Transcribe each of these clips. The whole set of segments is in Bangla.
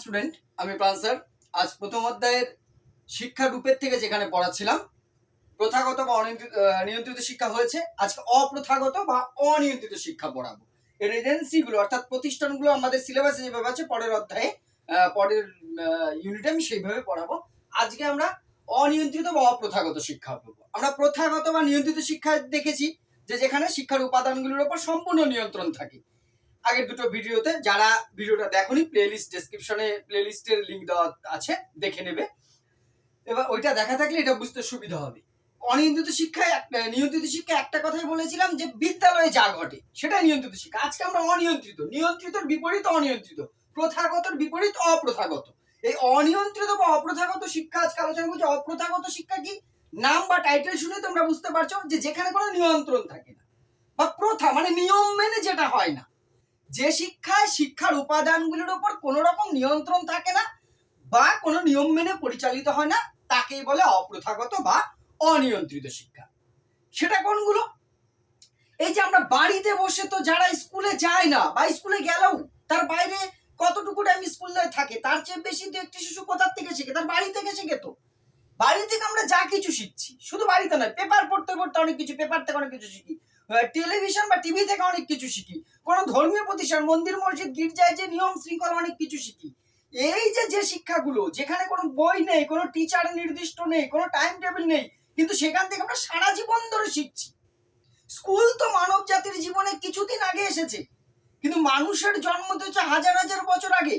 স্টুডেন্ট আমি প্রাণ আজ প্রথম অধ্যায়ের শিক্ষা রূপের থেকে যেখানে পড়াচ্ছিলাম, প্রথাগত বা অনিয়ন্ত্রিত নিয়ন্ত্রিত শিক্ষা হয়েছে। আজকে অপ্রথাগত বা অনিয়ন্ত্রিত শিক্ষা পড়াবো। এর এজেন্সিগুলো অর্থাৎ প্রতিষ্ঠানগুলো আমাদের সিলেবাসে যেভাবে আছে, পরের অধ্যায়ে পরের ইউনিটে আমি সেইভাবে পড়াবো। আজকে আমরা অনিয়ন্ত্রিত বা অপ্রথাগত শিক্ষা পড়ব। আমরা প্রথাগত বা নিয়ন্ত্রিত শিক্ষা দেখেছি যে যেখানে শিক্ষার উপাদানগুলোর উপর সম্পূর্ণ নিয়ন্ত্রণ থাকে। আগের দুটো ভিডিওতে যারা ভিডিওটা দেখোনি প্লেলিস্ট ডেসক্রিপশনে প্লেলিস্টের লিংক দেওয়া আছে, দেখে নেবে। এবার ওইটা দেখা থাকলে এটা বুঝতে সুবিধা হবে। অনিয়ন্ত্রিত শিক্ষায় নিয়ন্ত্রিত শিক্ষায় একটা কথাই বলেছিলাম যে, বিদ্যালয়ে যা ঘটে সেটাই নিয়ন্ত্রিত শিক্ষা। আজকে আমরা অনিয়ন্ত্রিত। নিয়ন্ত্রিতর বিপরীত অনিয়ন্ত্রিত। প্রথাগতর বিপরীত অপ্রথাগত। এই অনিয়ন্ত্রিত বা অপ্রথাগত শিক্ষা আজকে আলোচনা করছি। অপ্রথাগত শিক্ষা কি? নাম বা টাইটেল শুনে তোমরা বুঝতে পারছ যে, যেখানে কোনো নিয়ন্ত্রণ থাকে না। বা প্রথা মানে নিয়ম মেনে যেটা হয় না। যে শিক্ষায় শিক্ষার উপাদানগুলির উপর কোনো রকম নিয়ন্ত্রণ থাকে না বা কোনো নিয়ম মেনে পরিচালিত হয় না, তাকেই বলে অপ্রথাগত বা অনিয়ন্ত্রিত শিক্ষা। সেটা কোনগুলো? এই যে আমরা বাড়িতে বসে তো যারা স্কুলে যায় না বা স্কুলে গেলেও তার বাইরে কতটুকু টাইম স্কুলে থাকে, তার চেয়ে বেশি তো একটি শিশু কোথার থেকে শেখে? তার বাড়ি থেকে শেখে তো। বাড়ি থেকে আমরা যা কিছু শিখছি, শুধু বাড়িতে নয় পেপার পড়তে পড়তে অনেক কিছু পেপার থেকে অনেক কিছু শিখি। টেলিভিশন বা টিভি থেকে অনেক কিছু শিখি। কোনো ধর্মীয় প্রতিষ্ঠান, মন্দির, মসজিদ, গির্জায় যে নিয়ম, শৃঙ্খলা অনেক কিছু শিখি। এই যে যে শিক্ষাগুলো, যেখানে কোনো বই নেই, কোনো টিচার নির্দিষ্ট নেই, কোনো টাইম টেবিল নেই, কিন্তু সেখান থেকে আমরা সারা জীবন ধরে শিখছি। স্কুল তো মানব জাতির জীবনে কিছুদিন আগে এসেছে, কিন্তু মানুষের জন্ম তো হাজার হাজার বছর আগে।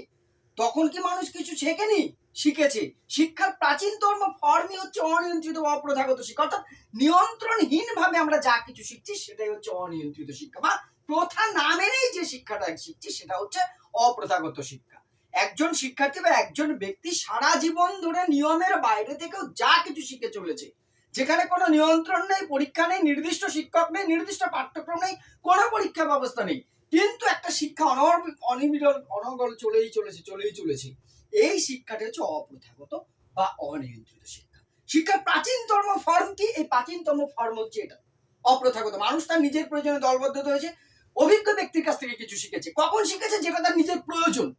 তখন কি মানুষ কিছু শেখেনি? শিখেছে। শিক্ষার প্রাচীনতম ফর্মই হচ্ছে অনিয়ন্ত্রিত অপ্রথাগত শিক্ষা। অর্থাৎ নিয়ন্ত্রণহীন ভাবে আমরা যা কিছু শিখছি, সেটাই হচ্ছে অনিয়ন্ত্রিত শিক্ষা বা প্রথা না মেনেই যে শিক্ষাটা শিখছি, সেটা হচ্ছে অপ্রথাগত শিক্ষা। একজন শিক্ষার্থী বা একজন ব্যক্তি সারা জীবন ধরে নিয়মের বাইরে থেকেও যা কিছু শিখে চলেছে, যেখানে কোনো নিয়ন্ত্রণ নেই, পরীক্ষা নেই, নির্দিষ্ট শিক্ষক নেই, নির্দিষ্ট পাঠ্যক্রম নেই, কোনো পরীক্ষা ব্যবস্থা নেই। কিন্তু একটা শিক্ষা অনর অনিবিরল অনর্গল চলেই চলেছে চলেই চলেছে। এই শিক্ষাটা হচ্ছে অপ্রথাগত বা অনিয়ন্ত্রিত শিক্ষা। শিক্ষার প্রাচীনতম ফর্ম কি? এই প্রাচীনতম ফর্ম হচ্ছে এটা। অপ্রথাগত। মানুষ তার নিজের প্রয়োজনে দলবদ্ধ হয়েছে। অভিজ্ঞ ব্যক্তির কাছ থেকে কিছু শিখেছে। কখন শিখেছে? যেটা তার নিজের প্রয়োজন।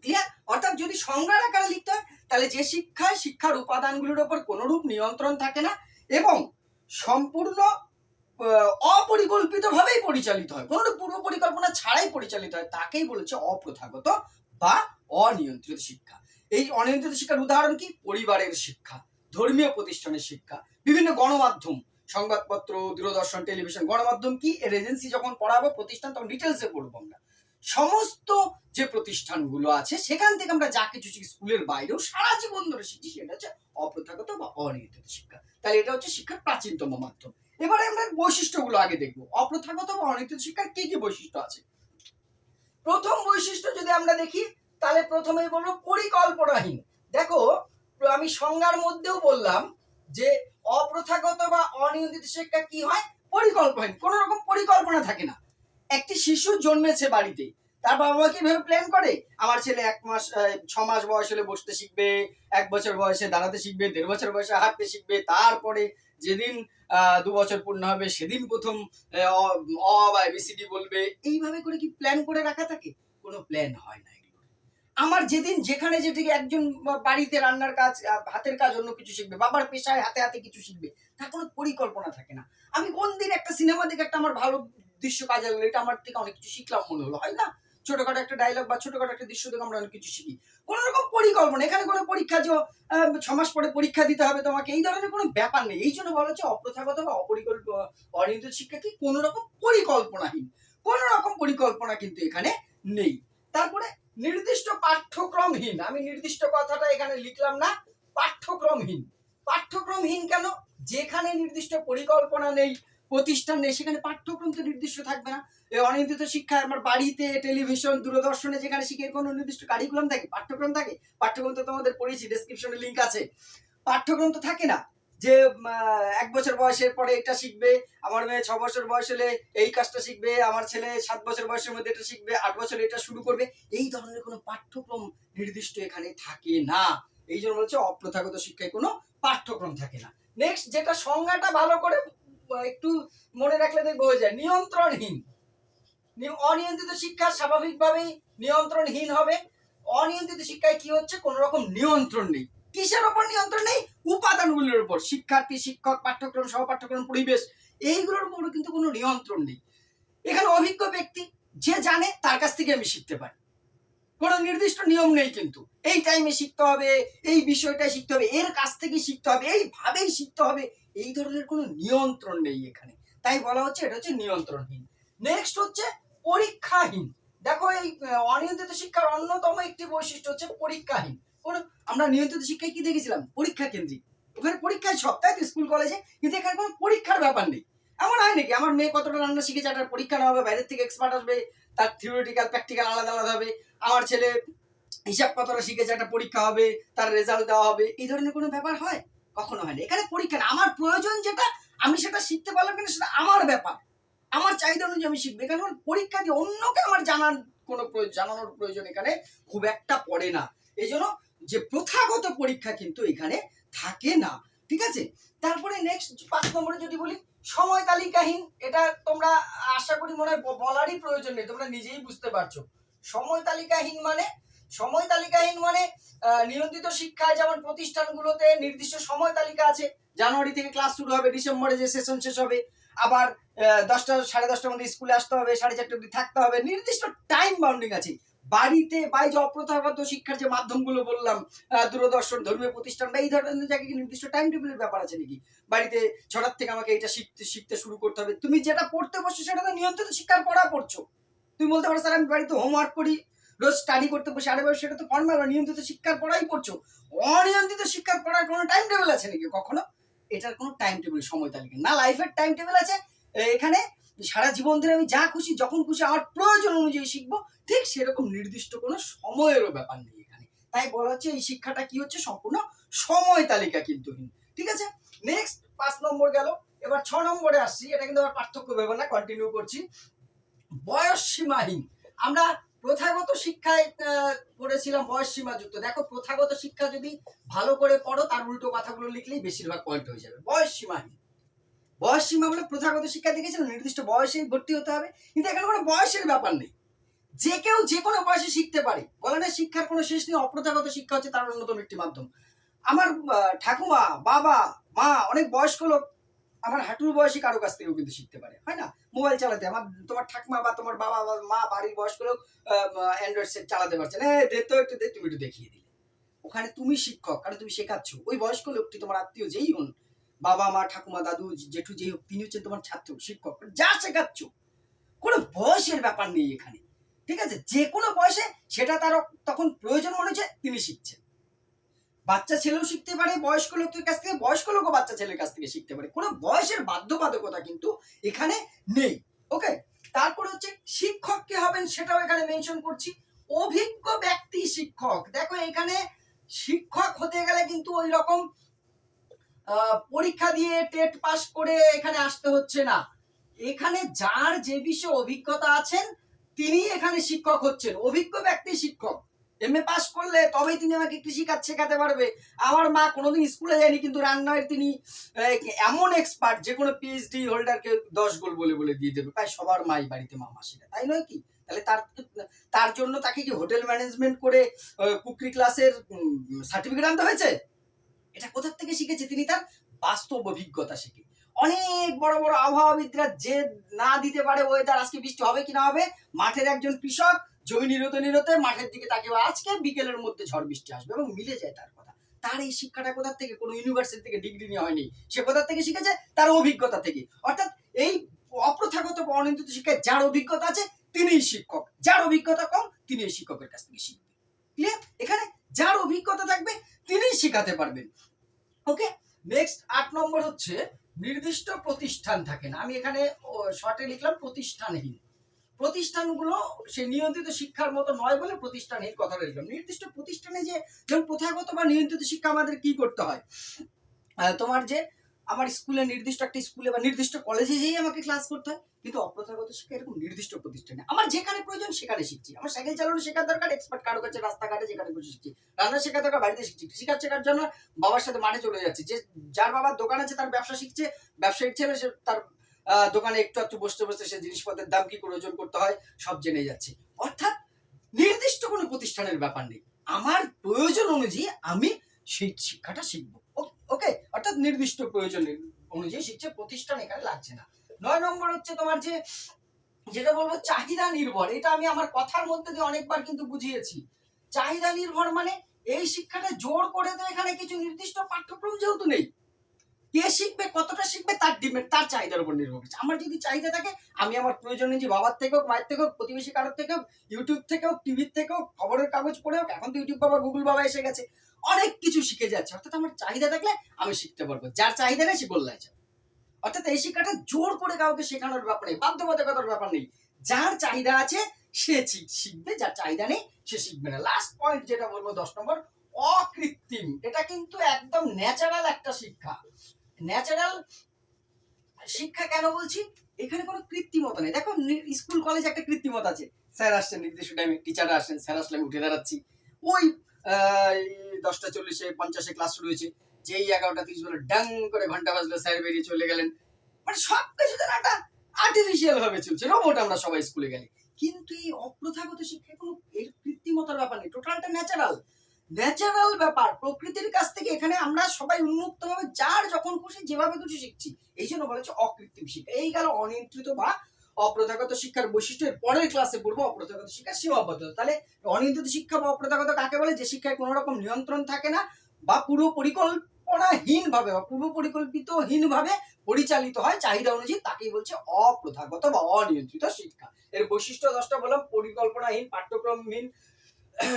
ক্লিয়ার অর্থাৎ যদি সংজ্ঞার আকারে লিখতে হয়, তাহলে যে শিক্ষায় শিক্ষার উপাদানগুলোর উপর কোনোরূপ নিয়ন্ত্রণ থাকে না এবং সম্পূর্ণ অপরিকল্পিতভাবেই পরিচালিত হয়। কোনো পূর্ব পরিকল্পনা ছাড়াই পরিচালিত হয়, তাকেই বলেছে অপ্রথাগত বা অনিয়ন্ত্রিত শিক্ষা। এই অনিয়ন্ত্রিত শিক্ষার উদাহরণ কি? পরিবারের শিক্ষা, ধর্মীয় প্রতিষ্ঠানের শিক্ষা, বিভিন্ন গণমাধ্যম, সংবাদপত্র, দূরদর্শন, টেলিভিশন, গণমাধ্যম কি? এর এজেন্সি যখন পড়াবো, প্রতিষ্ঠান তখন ডিটেলসে পড়ব আমরা। সমস্ত যে প্রতিষ্ঠানগুলো আছে, সেখান থেকে আমরা যা কিছু শিখি, স্কুলের বাইরেও সারা জীবন ধরে শিখছি, সেটা হচ্ছে অপ্রথাগত বা অনিয়ন্ত্রিত শিক্ষা। তাহলে এটা হচ্ছে শিক্ষার প্রাচীনতম মাধ্যম। এবারে আমরা বৈশিষ্ট্যগুলো আগে দেখব। অপ্রথাগত বা অনিয়ন্ত্রিত শিক্ষার কি কি বৈশিষ্ট্য আছে? প্রথম বৈশিষ্ট্য যদি আমরা দেখি তাহলে প্রথমেই বলব পরিকল্পনাহীন। দেখো, আমি সংজ্ঞার মধ্যেও বললাম যে অপ্রথাগত বা অনিয়ন্ত্রিত শিক্ষা কি হয়? পরিকল্পনাহীন। কোনো রকম পরিকল্পনা থাকে না। একটি শিশু জন্মেছে বাড়িতে, তার বাবা মা কীভাবে প্ল্যান করে? আমার ছেলে এক মাস ছ মাস বয়স হলে বসতে শিখবে, এক বছর বয়সে দাঁড়াতে শিখবে, দেড় বছর বয়সে হাঁটতে শিখবে, তারপরে যেদিন দু বছর পূর্ণ হবে, সেদিন প্রথম অ বা এবিসিডি বলবে। এইভাবে করে কি প্ল্যান করে রাখা থাকে? কোনো প্ল্যান হয় না আমার যেদিন, যেখানে যেদিকে একজন বাড়িতে রান্নার কাজ হাতের কাজ অন্য কিছু শিখবে, বাবার পেশায় হাতে হাতে কিছু শিখবে, তার কোনো পরিকল্পনা থাকে না। আমি কোন দিন একটা সিনেমা দেখে একটা আমার ভালো দৃশ্য কাজে লাগল, এটা আমার থেকে অনেক কিছু শিখলাম মনে হলো, হয় না? ছোটখাটো একটা ডায়লগ বা ছোটখাটো একটা দৃশ্য দেখে আমরা অনেক কিছু শিখি। কোনো রকম পরিকল্পনা, এখানে কোনো পরীক্ষা যে ছ মাস পরে পরীক্ষা দিতে হবে তোমাকে, এই ধরনের কোনো ব্যাপার নেই। এই জন্য বলা হচ্ছে অপ্রথাগত বা অপরিকল্প অনিয়ন্ত্রিত শিক্ষা কি কোনো রকম পরিকল্পনাহীন? কোনো রকম পরিকল্পনা কিন্তু এখানে নেই। তারপরে নির্দিষ্ট পাঠ্যক্রমহীন, আমি নির্দিষ্ট কথাটা এখানে লিখলাম না, পাঠ্যক্রমহীন। পাঠ্যক্রমহীন কেন? যেখানে নির্দিষ্ট পরিকল্পনা নেই, প্রতিষ্ঠান নেই, সেখানে পাঠ্যক্রম তো নির্দিষ্ট থাকবে না। এই অনিয়ন্ত্রিত শিক্ষা আমার বাড়িতে টেলিভিশন দূরদর্শনে যেখানে শিখে কোনো নির্দিষ্ট কারিকুলাম থাকে, পাঠ্যক্রম থাকে, পাঠ্যক্রম তো তোমাদের পড়েছি ডেসক্রিপশনে লিঙ্ক আছে। পাঠ্যক্রম তো থাকে না। যে এক বছর বয়সের পরে এটা শিখবে, আমার মেয়ে ছ বছর বয়স হলে এই কাজটা শিখবে, আমার ছেলে সাত বছর বয়সের মধ্যে এটা শিখবে, আট বছর এটা শুরু করবে, এই ধরনের কোনো পাঠ্যক্রম নির্দিষ্ট এখানে থাকে না। এই জন্য বলছে অপ্রথাগত শিক্ষায় কোনো পাঠ্যক্রম থাকে না। নেক্সট যেটা সংজ্ঞাটা ভালো করে একটু মনে রাখলে দেখব হয়ে যায়। নিয়ন্ত্রণহীন। অনিয়ন্ত্রিত শিক্ষা স্বাভাবিকভাবেই নিয়ন্ত্রণহীন হবে। অনিয়ন্ত্রিত শিক্ষায় কি হচ্ছে? কোনো রকম নিয়ন্ত্রণ নেই। কিসের ওপর নিয়ন্ত্রণ নেই? উপাদানগুলোর উপর। শিক্ষার্থী, শিক্ষক, পাঠ্যক্রম সহপাঠ্যক্রম পরিবেশ, এইগুলোর উপর কিন্তু কোনো নিয়ন্ত্রণ নেই। এখানে অভিজ্ঞ ব্যক্তি যে জানে, তার কাছ থেকে আমি শিখতে পারি। কোনো নির্দিষ্ট নিয়ম নেই কিন্তু। এই টাইমে শিখতে হবে, এই বিষয়টা শিখতে হবে, এর কাছ থেকে শিখতে হবে, এইভাবেই শিখতে হবে। এই ধরনের কোনো নিয়ন্ত্রণ নেই এখানে। তাই বলা হচ্ছে, এটা হচ্ছে নিয়ন্ত্রণহীন। নেক্সট হচ্ছে পরীক্ষাহীন। দেখো এই, অনিয়ন্ত্রিত শিক্ষার অন্যতম একটি বৈশিষ্ট্য হচ্ছে পরীক্ষাহীন। আমরা নিয়ন্ত্রিত শিক্ষায় কি দেখেছিলাম? পরীক্ষা কেন্দ্রিক। ওখানে পরীক্ষায় সপ্তাহে তো স্কুল কলেজে কিন্তু এখানে কোনো পরীক্ষার ব্যাপার নেই। এমন হয় নাকি? আমার মেয়ে কতটা রান্না শিখেছে, একটা পরীক্ষা নেওয়া হবে, বাইরের থেকে এক্সপার্ট আসবে, তার থিওরিটিক্যাল প্র্যাকটিক্যাল আলাদা আলাদা হবে। আমার ছেলে হিসাব কতটা শিখেছে, একটা পরীক্ষা হবে, তার রেজাল্ট দেওয়া হবে। এই ধরনের কোনো ব্যাপার হয়? কখনো হয় না। এখানে পরীক্ষা আমার প্রয়োজন যেটা, আমি সেটা শিখতে পারলাম কিনা সেটা আমার ব্যাপার। আমার চাহিদা অনুযায়ী আমি শিখব। এখানে পরীক্ষা দিয়ে অন্যকে আমার জানার কোনো জানানোর প্রয়োজন এখানে খুব একটা পড়ে না। এই জন্য যে প্রথাগত পরীক্ষা কিন্তু এখানে থাকে না, ঠিক আছে? তারপরে নেক্সট পাঁচ নম্বরে যদি বলি, সময় তালিকাহীন, এটা তোমরা আশা করি মনে হয় বলারই প্রয়োজন নেই, তোমরা নিজেই বুঝতে পারছ। সময় তালিকাহীন মানে সময় তালিকাহীন মানে নিয়ন্ত্রিত শিক্ষায় যেমন প্রতিষ্ঠানগুলোতে নির্দিষ্ট সময় তালিকা আছে, জানুয়ারি থেকে ক্লাস শুরু হবে, ডিসেম্বরে যে সেশন শেষ হবে, আবার দশটা সাড়ে দশটার মধ্যে স্কুলে আসতে হবে, সাড়ে চারটে অবধি থাকতে হবে, নির্দিষ্ট টাইম বাউন্ডিং আছে। বাড়িতে বা এই যে অপ্রথাগত শিক্ষার যে মাধ্যমগুলো বললাম দূরদর্শন, ধর্মীয় প্রতিষ্ঠান বা এই ধরনের জায়গায় নির্দিষ্ট টাইম টেবিলের ব্যাপার আছে নাকি? বাড়িতে ছটার থেকে আমাকে এটা শিখতে শিখতে শুরু করতে হবে। তুমি যেটা পড়তে বসছো সেটা তো নিয়ন্ত্রিত শিক্ষার পড়া পড়ছো। তুমি বলতে পারো, স্যার, আমি বাড়িতে হোমওয়ার্ক করি, রোজ স্টাডি করতে বসে। আরে সেটা তো ফর্মাল নিয়ন্ত্রিত শিক্ষার পড়াই পড়ছো। অনিয়ন্ত্রিত শিক্ষার পড়ার কোনো টাইম টেবিল আছে নাকি কখনো? এটার কোনো টাইম টেবিল সময় তালিকা। না লাইফের টাইম টেবিল আছে। এখানে সারা জীবন ধরে আমি যা খুশি, যখন খুশি আমার প্রয়োজন অনুযায়ী শিখব, ঠিক সেরকম নির্দিষ্ট কোনো সময়েরও ব্যাপার নেই এখানে। তাই বলা হচ্ছে এই শিক্ষাটা কি হচ্ছে? সম্পূর্ণ সময় তালিকা কিন্তু ঠিক আছে? নেক্সট পাঁচ নম্বর গেল। এবার ছ নম্বরে আসছি। এটা কিন্তু আবার পার্থক্য ভেবে না কন্টিনিউ করছি। বয়স সীমাহীন। আমরা প্রথাগত শিক্ষায় পড়েছিলাম বয়স সীমা যুক্ত দেখো, প্রথাগত শিক্ষা যদি ভালো করে পড়ো, তার উল্টো কথাগুলো লিখলেই বেশিরভাগ পয়েন্ট হয়ে যাবে। বয়স সীমাহীন। বয়স সীমা বলে প্রথাগত শিক্ষা দেখেছিল নির্দিষ্ট বয়সেই ভর্তি হতে হবে। কিন্তু এখানে কোনো বয়সের ব্যাপার নেই। যে কেউ যে কোনো বয়সে শিখতে পারে। বলে না শিক্ষার কোনো শেষ নেই, অপ্রথাগত শিক্ষা হচ্ছে তার অন্যতম একটি মাধ্যম। আমার ঠাকুমা, বাবা, মা অনেক বয়স্ক লোক আমার হাঁটুর বয়সী কারও কাছ থেকেও কিন্তু শিখতে পারে, হয় না? মোবাইল চালাতে, আমার তোমার ঠাকুমা বা তোমার বাবা বা মা বাড়ির বয়স্ক লোক অ্যান্ড্রয়েড সেট চালাতে পারছে না দে তো একটু, দে, তুমি একটু দেখিয়ে দিলে। ওখানে তুমি শিক্ষক, কারণ তুমি শেখাচ্ছ। ওই বয়স্ক লোকটি তোমার আত্মীয়, যেই হন বাবা মা, ঠাকুমা, দাদু, জেঠু যেই হোক, তিনি হচ্ছেন তোমার ছাত্র, শিক্ষক, যা শেখাচ্ছ। কোনো বয়সের ব্যাপার নেই এখানে, ঠিক আছে? যে কোনো বয়সে সেটা তার তখন প্রয়োজন মনে হচ্ছে, তিনি শিখছেন। বাচ্চা ছেলেও শিখতে পারে, বয়স্ক লোকের কাছ থেকে, বয়স্ক লোকও বাচ্চা ছেলের কাছ থেকে শিখতে পারে। কোনো বয়সের বাধ্যবাধকতা কিন্তু এখানে নেই ওকে তারপর হচ্ছে, শিক্ষক কে হবেন সেটাও এখানে মেনশন করছি। অভিজ্ঞ ব্যক্তি শিক্ষক। দেখো এখানে শিক্ষক হতে গেলে কিন্তু ওই রকম পরীক্ষা দিয়ে টেট পাস করে এখানে আসতে হচ্ছে না। এখানে যার যে বিষয়ে অভিজ্ঞতা আছেন, তিনি এখানে শিক্ষক হচ্ছেন। অভিজ্ঞ ব্যক্তি শিক্ষক। এম এ পাস করলে তবেই তিনি আমাকে কৃষিকাজ শেখাতে পারবে। আমার মা কোনোদিন স্কুলে যায়নি, কিন্তু রান্নায় তিনি এমন এক্সপার্ট যে কোনো পিএইচডি হোল্ডারকে দশ গোল বলে বলে দিয়ে দেবে। প্রায় সবার মাই বাড়িতে মা মাসিরা, তাই নয় কি? তাহলে তার তার জন্য তাকে কি হোটেল ম্যানেজমেন্ট করে কুকরি ক্লাসের সার্টিফিকেট আনতে হয়েছে? এটা কোথা থেকে শিখেছে তিনি? তার বাস্তব অভিজ্ঞতা শিখে। অনেক বড় বড় আবহাওয়াবিদরা যে না দিতে পারে ওয়েদার আজকে বৃষ্টি হবে কি না হবে, মাঠের একজন কৃষক, জমি নিরতে নিরতে মাঠের দিকে তাকে আজকে বিকেলের মধ্যে ঝড় বৃষ্টি আসবে এবং মিলে যায় তার কথা। তার এই শিক্ষাটা কোথা থেকে? কোনো ইউনিভার্সিটি থেকে ডিগ্রি নেওয়া হয়নি। সে কোথা থেকে শিখেছে? তার অভিজ্ঞতা থেকে। অর্থাৎ এই অপ্রথাগত বা অনিয়ন্ত্রিত শিক্ষায় যার অভিজ্ঞতা আছে, তিনিই শিক্ষক। যার অভিজ্ঞতা কম তিনি শিক্ষকের কাছ থেকে শিখবেন ক্লিয়ার এখানে যার অভিজ্ঞতা থাকবে, তিনিই শেখাতে পারবেন। ওকে নেক্সট আট নম্বর হচ্ছে নির্দিষ্ট প্রতিষ্ঠান থাকে না। আমি এখানে শর্টে লিখলাম প্রতিষ্ঠানহীন। প্রতিষ্ঠানগুলো সে নিয়ন্ত্রিত শিক্ষার মতো নয় বলে প্রতিষ্ঠানহীন কথাটা লিখলাম নির্দিষ্ট প্রতিষ্ঠানে যে, যেমন প্রথাগত বা নিয়ন্ত্রিত শিক্ষা আমাদের কি করতে হয়? তোমার যে আমার স্কুলে নির্দিষ্ট একটা স্কুলে বা নির্দিষ্ট কলেজে যেই আমাকে ক্লাস করতে হয়। কিন্তু অপ্রথাগত শিক্ষা এরকম নির্দিষ্ট প্রতিষ্ঠানে আমার যেখানে প্রয়োজন সেখানে শিখছি। আমার সাইকেল চালানো শেখার দরকার এক্সপার্ট কারও কাছে রাস্তাঘাটে যেখানে বসে শিখছি। রান্না শেখার দরকার, বাড়িতে শিখছি। কৃষিকাজ শেখার জন্য বাবার সাথে মাঠে চলে যাচ্ছে। যে যার বাবার দোকান আছে তার ব্যবসা শিখছে ব্যবসায়িক ছেলে সে তার দোকানে একটু একটু বসতে বসতে সে জিনিসপত্রের দাম কি করে ওজন করতে হয়, সব জেনে যাচ্ছে। অর্থাৎ নির্দিষ্ট কোনো প্রতিষ্ঠানের ব্যাপার নেই। আমার প্রয়োজন অনুযায়ী আমি সেই শিক্ষাটা শিখব। ওকে অর্থাৎ নির্দিষ্ট প্রয়োজন অনুযায়ী শিক্ষা প্রতিষ্ঠান এখানে লাগছে না। নয় নম্বর হচ্ছে তোমার যে, যেটা বলব চাহিদা নির্ভর, এটা আমি আমার কথার মধ্যে দিয়ে অনেকবার কিন্তু বুঝিয়েছি। চাহিদা নির্ভর মানে এই শিক্ষাটা জোর করে তো এখানে কিছু নির্দিষ্ট পাঠ্যক্রম যেহেতু নেই, কে শিখবে, কতটা শিখবে, তার ডিপেন্ড তার চাহিদার উপর নির্ভর করছে। আমার যদি চাহিদা থাকে, আমি আমার প্রয়োজন অনুযায়ী বাবার থেকে হোক, মায়ের থেকে হোক, প্রতিবেশী কারোর থেকে হোক ইউটিউব থেকে হোক টিভির থেকে হোক, খবরের কাগজ পড়ে হোক, এখন তো ইউটিউব বাবা গুগল বাবা এসে গেছে। অনেক কিছু শিখে যাচ্ছে। অর্থাৎ আমার চাহিদা থাকলে আমি শিখতে পারব। যার চাহিদা নেই সে গোল্লায় যাবে অর্থাৎ এই শিক্ষাটা জোর করে কাউকে শেখানোর ব্যাপার নেই, বাধ্যবাধকতার ব্যাপার নেই। যার চাহিদা আছে, সে শিখবে, যার চাহিদা নেই, সে শিখবে না। লাস্ট পয়েন্ট যেটা বলব, দশ নম্বর, অকৃত্রিম। এটা কিন্তু একদম ন্যাচারাল একটা শিক্ষা। ন্যাচারাল শিক্ষা কেন বলছি? এখানে কোনো কৃত্রিমতা নেই। দেখো স্কুল কলেজে একটা কৃত্রিমতা আছে। স্যার আসছেন, নির্দিষ্ট টাইমে টিচাররা আসেন স্যার আসলে উঠে দাঁড়াচ্ছি। ওই দশটা চল্লিশে, পঞ্চাশে ক্লাস শুরু হয়েছে। যেই এগারোটা তিরিশ বলে ডাং করে ঘণ্টা বাজলো, স্যার বেরিয়ে চলে গেলেন। মানে সব কিছু যেন একটা আর্টিফিশিয়াল ভাবে চলছে। রোবট আমরা সবাই স্কুলে গেলে। কিন্তু এই অপ্রথাগত শিক্ষায় কোনো এর কৃত্রিমতার ব্যাপার নেই। টোটালটা ন্যাচারাল ন্যাচারাল ব্যাপার। প্রকৃতির কাছ থেকে এখানে আমরা সবাই উন্মুক্ত ভাবে যার যখন খুশি, যেভাবে খুশি শিখছি। এই জন্য বলা হচ্ছে অকৃত্রিম শিক্ষা। এই গেল অনিয়ন্ত্রিত বা অপ্রথাগত শিক্ষার বৈশিষ্ট্য পরের ক্লাসে পড়ব, অপ্রথাগত শিক্ষার সীমাবদ্ধতা তাহলে অনিয়ন্ত্রিত শিক্ষা বা অপ্রথাগত কাকে বলে? যে শিক্ষায় কোনো রকম নিয়ন্ত্রণ থাকে না বা পুরো পরিকল্পনাহীন ভাবে বা পূর্ব পরিকল্পিতহীন ভাবে পরিচালিত হয়, চাহিদা অনুযায়ী তাকেই বলছে অপ্রথাগত বা অনিয়ন্ত্রিত শিক্ষা। এর বৈশিষ্ট্য দশটা বললাম, পরিকল্পনাহীন, পাঠ্যক্রমহীন,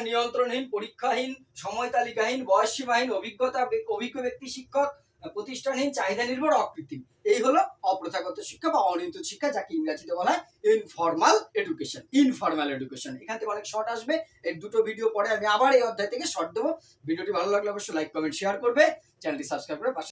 নিয়ন্ত্রণহীন, পরীক্ষাহীন, সময় তালিকাহীন বয়স সীমাহীন অভিজ্ঞতা, অভিজ্ঞ ব্যক্তি শিক্ষক প্রতিষ্ঠানহীন চাহিদা নির্ভর অকৃত্রিম এই হলো অপ্রথাগত শিক্ষা বা অনিয়ন্ত শিক্ষা, যাকে ইংরেজিতে বলা হয় ইনফর্মাল এডুকেশন ইনফর্মাল এডুকেশন এখান থেকে অনেক শর্ট আসবে। এর দুটো ভিডিও পরে আমি আবার এই অধ্যায় থেকে শর্ট দেবো। ভিডিওটি ভালো লাগলে অবশ্যই লাইক কমেন্ট শেয়ার করবে। চ্যানেলটি সাবস্ক্রাইব করে